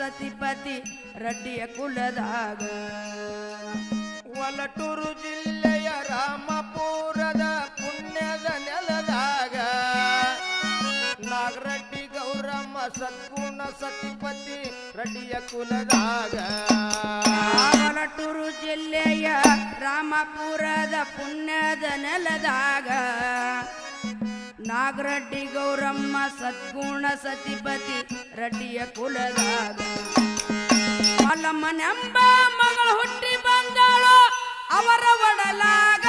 ಸತಿಪತಿ ರಡ್ಡಿಯ ಕುಲದಾಗ. ಒಲಟೂರು ಜಿಲ್ಲೆಯ ರಾಮಪುರದ ಪುಣ್ಯದ ನೆಲದಾಗ. ನಾಗರಡ್ಡಿ ಗೌರಮ್ಮ ಸದ್ಗುಣ ಸತಿಪತಿ ರಡ್ಡಿಯ ಕುಲದಾಗ. ವಲಟೂರು ಜಿಲ್ಲೆಯ ರಾಮಪುರದ ಪುಣ್ಯದ ನೆಲದಾಗ. ನಾಗರಡ್ಡಿ ಗೌರಮ್ಮ ಸದ್ಗುಣ ಸತಿಪತಿ ರಡ್ಡಿಯ ಕುಲದಾಗ. ಮಲ್ಲಮ್ಮನೆಂಬ ಮಗಳು ಹುಟ್ಟಿ ಬಂದಳು ಅವರ ಒಡಲಾಗ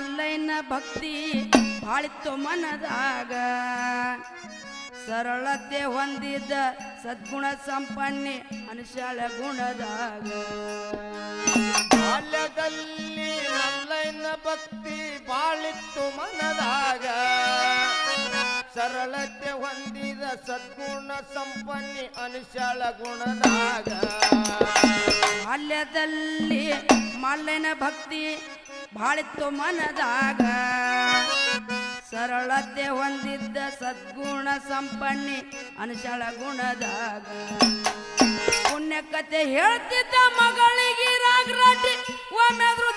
ಮಲ್ಲಯ್ಯನ ಭಕ್ತಿ ಬಾಳಿತ್ತು ಮನದಾಗ. ಸರಳತೆ ಹೊಂದಿದ್ದ ಸದ್ಗುಣ ಸಂಪನ್ನೆ ಮನುಷ್ಯಳ ಗುಣದಾಗ. ಬಾಲ್ಯದಲ್ಲಿ ಮಲ್ಲಯ್ಯನ ಭಕ್ತಿ ಬಾಳಿತ್ತು ಮನದಾಗ. ಸರಳತೆ ಹೊಂದಿದ ಸದ್ಗುಣ ಸಂಪನ್ನಿ ಅನುಷಾಳ ಗುಣದಾಗ. ಬಾಲ್ಯದಲ್ಲಿ ಮಲ್ಲಯ್ಯನ ಭಕ್ತಿ ಬಾಳಿತ್ತು ಮನದಾಗ. ಸರಳತೆ ಹೊಂದಿದ್ದ ಸದ್ಗುಣ ಸಂಪನ್ನಿ ಅನುಶಾಳ ಗುಣದಾಗ. ಪುಣ್ಯ ಕತೆ ಹೇಳ್ತಿದ್ದ ಮಗಳಿಗೆ ಒಮ್ಮೆ ಒಮ್ಮೆದ್ರು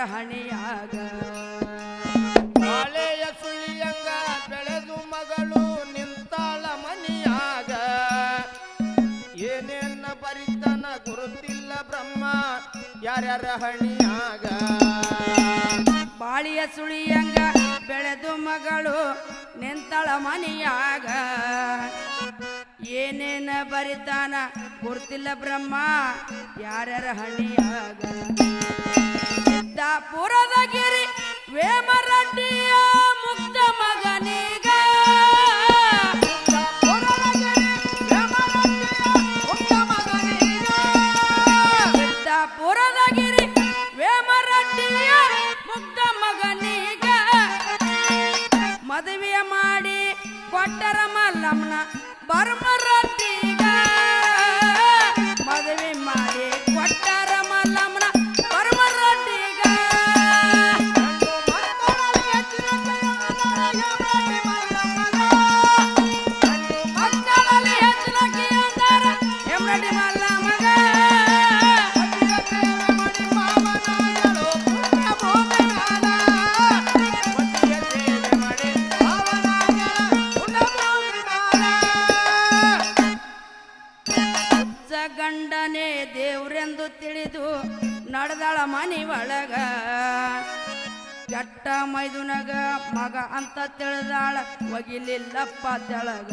ಹಣೆಯಾಗ. ಬಾಳೆಯ ಸುಳಿಯಂಗ ಬೆಳೆದು ಮಗಳು ನಿಂತಾಳ ಮನಿಯಾಗ. ಏನೇನ ಬರಿತನ ಗುರುತಿಲ್ಲ ಬ್ರಹ್ಮ ಯಾರ್ಯಾರ ಹಣಿಯಾಗ. ಬಾಳಿಯ ಸುಳಿಯಂಗ ಬೆಳೆದು ಮಗಳು ನಿಂತಳ ಮನಿಯಾಗ. ಏನೇನ ಬರಿತಾನ ಗುರ್ತಿಲ್ಲ ಬ್ರಹ್ಮ ಯಾರ್ಯಾರ ಹಣಿಯಾಗ. ಸಿದ್ದಾಪುರದ ಗಿರಿ ವೇಮರಡ್ಡಿಯ ಮುಕ್ತ ಮಗನೀಗ ಒಗಿಲಿಲ್ಲಪ್ಪ ತೆಳಗ.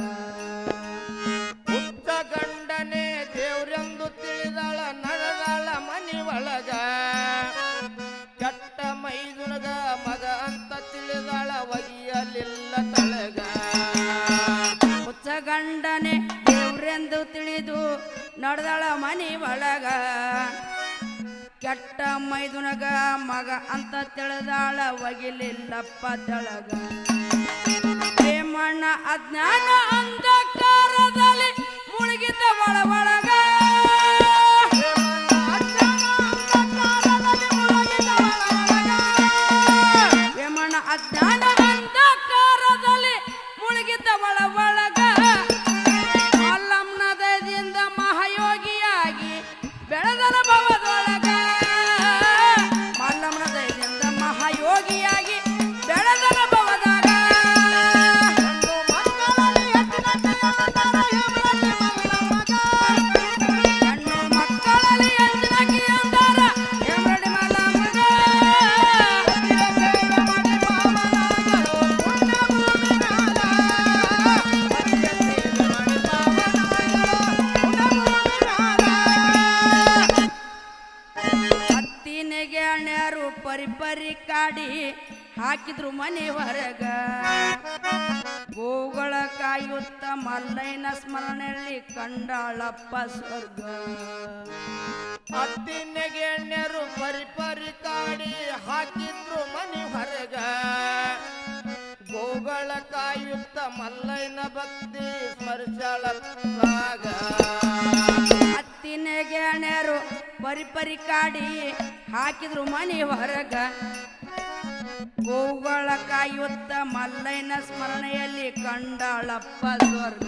ಹುಟ್ಟ ಗಂಡನೆ ದೇವ್ರೆಂದು ತಿಳಿದಾಳ ನಡದಾಳ ಮನಿ ಒಳಗ. ಕೆಟ್ಟ ಮೈದುನಗ ಮಗ ಅಂತ ತಿಳಿದಾಳ ಒಗಿಯಲಿಲ್ಲ ತಳಗ. ಹುಚ್ಚ ಗಂಡನೆ ದೇವ್ರೆಂದು ತಿಳಿದು ನಡೆದಳ ಮನಿ ಒಳಗ. ಕೆಟ್ಟ ಮೈದುನಗ ಮಗ ಅಂತ ತಿಳಿದಾಳ ಒಗಿಲಿಲ್ಲಪ್ಪ ತೆಳಗ. ಪ್ರೇಮಣ್ಣ ಅಜ್ಞಾನ ಅಂಧಕಾರದಲ್ಲಿ ಹಾಕಿದ್ರು ಮನೆ ಹೊರಗ. ಗೋಗಳ ಕಾಯುತ್ತ ಮಲ್ಲೈನ ಸ್ಮರಣೆಯಲ್ಲಿ ಕಂಡಾಳಪ್ಪ ಸ್ವರ್ಗ. ಪರಿ ಪರಿ ಕಾಡಿ ಹಾಕಿದ್ರು ಮನೆ ಹೊರಗ. ಗೋಗಳ ಕಾಯುತ್ತ ಮಲ್ಲೈನ ಭಕ್ತಿ ಅಣ್ಯಾರು ಪರಿ ಪರಿ ಕಾಡಿ ಹಾಕಿದ್ರು ಮನೆ ಹೊರಗ. ಗೋಗಳ ಕಾಯುತ್ತ ಸ್ಮರಣೆಯಲ್ಲಿ ಕಂಡಳಪ್ಪ ಸ್ವರ್ಗ.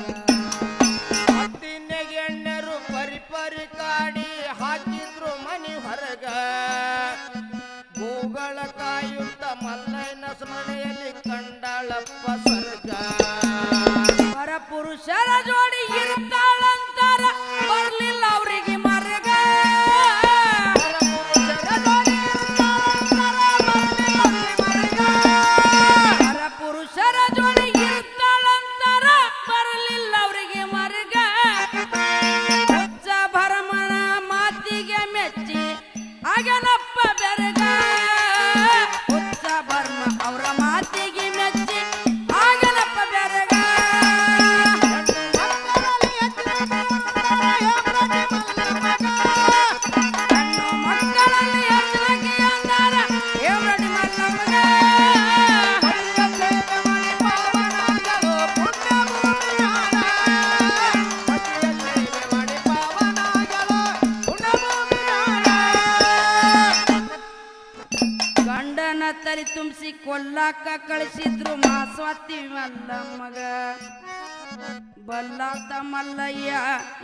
ಹತ್ತಿನ ಪರಿಪರಿ ಪರಿ ಪರಿ ಕಾಡಿ ಹಾಕಿದ್ರು ಆಗನಪ್ಪ ತರಿ ತುಂಬಿಸಿ ಕೊಲ್ಲಕ್ಕ ಕಳಿಸಿದ್ರು ಮಾಸ್ವಾತಿ ಮಲ್ಲಮ್ಮಗ ಬಲ್ಲಾತ ಮಲ್ಲಯ್ಯ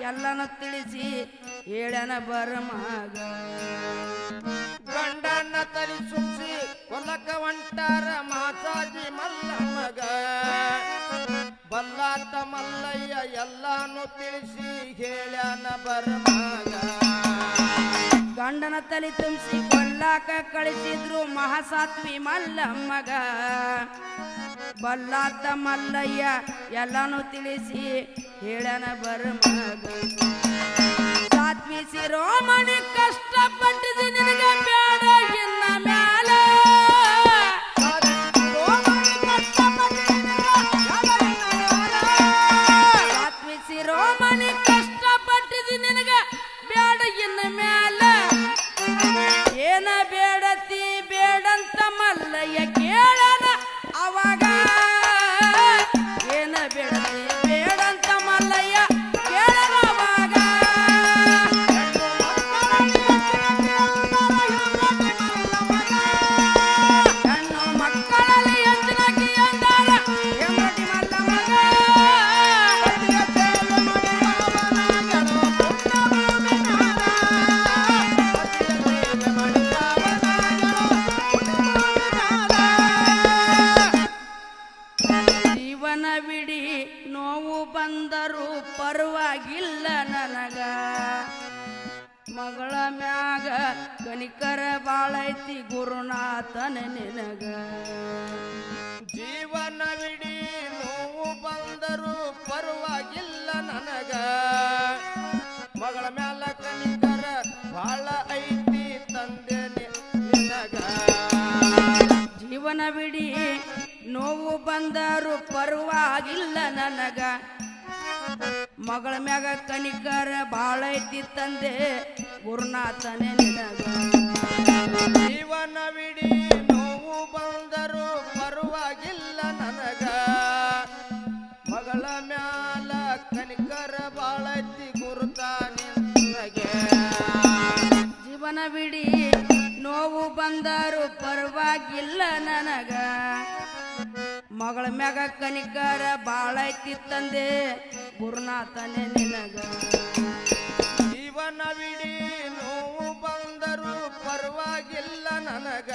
ಎಲ್ಲನ ತಿಳಿಸಿ ಹೇಳನ ಬರಮಗ ಗಂಡನ ತಲಿ ಸುಮ್ಸಿ ಕೊಲ್ಲಕ್ಕ ಹೊಂಟಾರ ಮಾತಾಜಿ ಮಲ್ಲಮ್ಮಗ ಬಲ್ಲಾತ ಮಲ್ಲಯ್ಯ ಎಲ್ಲಾನು ತಿಳಿಸಿ ಹೇಳ್ಯಾನ ಬರಮಗ ಗಂಡನ ತಲೆ ತುಂಬಿಸಿ ಕೊಲ್ಲಾಕ ಕಳಿಸಿದ್ರು ಮಹಾಸಾತ್ವಿ ಮಲ್ಲಮ್ಮಗ. ಬಲ್ಲಾತ ಮಲ್ಲಯ್ಯ ಎಲ್ಲಾನು ತಿಳಿಸಿ ಹೇಳನ ಬರಮಗ. ಸಾತ್ವಿ ಶಿರೋಮಣಿ ಕಷ್ಟಪಟ್ಟಿದ್ದು ನಿನಗೆ ಪರವಾಗಿಲ್ಲ ನನಗ. ಮಗಳ ಮ್ಯಾಗ ಕನಿಕರ ಬಾಳೈತಿ ಗುರುನಾಥನ ನಿನಗ. ಜೀವನವಿಡೀ ನೋವು ಬಂದರು ಪರವಾಗಿಲ್ಲ ನನಗ. ಮಗಳ ಮ್ಯಾಲ ಕನಿಕರ ಬಾಳ ಐತಿ ತಂದೆ ನಿನಗ. ಜೀವನ ಬಿಡಿ ನೋವು ಬಂದರು ಪರವಾಗಿಲ್ಲ ನನಗ. ಮಗಳ ಮ್ಯಾಗ ಕನಿಕರ ಬಾಳೈತಿ ತಂದೆ. ಗುರುನಾಥನೇ ನಿನಗ. ಬಿಡಿ ನೋವು ಬಂದರು ಪರವಾಗಿಲ್ಲ ನನಗ. ಮಗಳ ಮ್ಯಾಲ ಕನಿಕರ ಬಾಳೈತಿ ಐತಿ ಗುರುತಾನೆ ಜೀವನ ಬಿಡಿ ನೋವು ಬಂದರು ಪರವಾಗಿಲ್ಲ ನನಗ. ಮಗಳ ಮ್ಯಾಗ ಕನಿಕರ ಬಾಳೈತಿ ತಂದೆ. ಗುರುನಾಥನೇ ನಿನಗ. ಜೀವನವಿಡೀ ನೋವು ಬಂದರೂ ಪರವಾಗಿಲ್ಲ ನನಗ.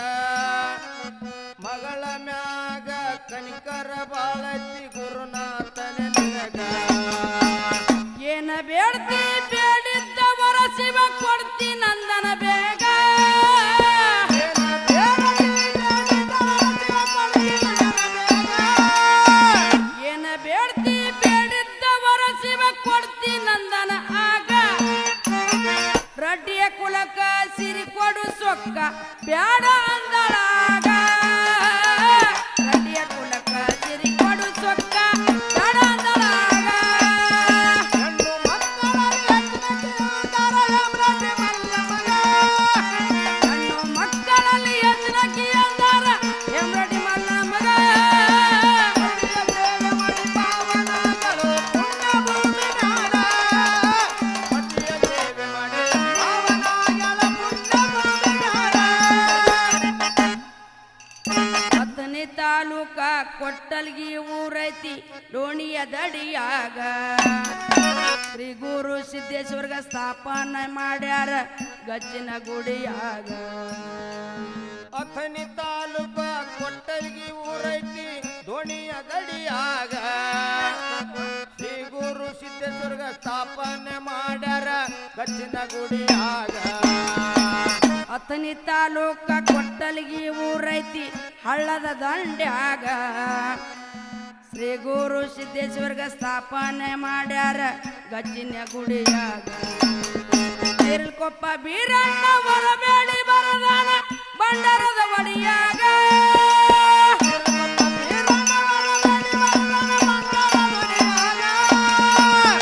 ಮಗಳ ಮ್ಯಾಗ ಕನಿಕರ ಬಾಳತಿ ಗುರುನಾಥನೆ ನಿನಗ. ಏನ ಬೇಡ್ತಿ ಬೇಡಿದ್ದ ವರ ಶಿವ ಕೊಡ್ತಿ ನಂದನ ಆಗ. ರಡ್ಡಿಯ ಕುಲಕ ಸಿರಿ ಕೊಡು ಸೊಕ್ಕ. ಬ್ಯಾಡ ಸ್ಥಾಪನೆ ಮಾಡ್ಯಾರ ಗಜ್ಜಿನ ಗುಡಿಯಾಗ. ಅಥನಿ ತಾಲೂಕ ಕೊಟ್ಟಲ್ಗಿ ಊರೈತಿ ದೋಣಿಯ ಗಡಿಯಾಗ. ಶ್ರೀ ಗುರು ಸಿದ್ದೇಶ್ವರ್ಗ ಸ್ಥಾಪನೆ ಮಾಡ್ಯಾರ ಗಜ್ಜಿನ ಗುಡಿಯಾಗ. ಅಥನಿ ತಾಲೂಕ ಕೊಟ್ಟಲ್ಗಿ ಊರೈತಿ ಹಳ್ಳದ ದಂಡ್ಯಾಗ. ಶ್ರೀ ಗುರು ಸಿದ್ಧೇಶ್ವರ್ಗ ಸ್ಥಾಪನೆ ಮಾಡ್ಯಾರ ಗಚ್ಚಿನ ಗುಡಿಯಾಗ. ಕೊಪ್ಪ ಬೀರಣ್ಣ ಬರಬೇಡಿ ಬರದಾನ ಬಂಡರದ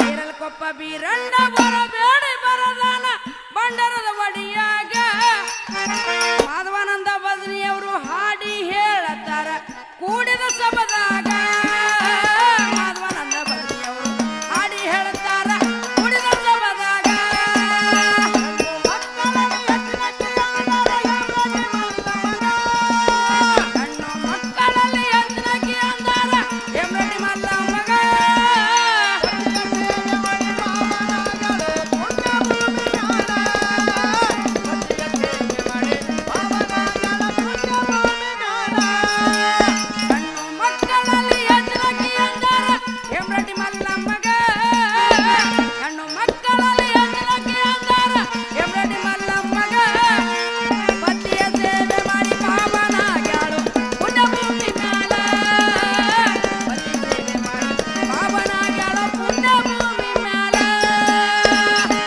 ತಿರಲ್ಕೊಪ್ಪ ಬೀರಣ್ಣ ಬರ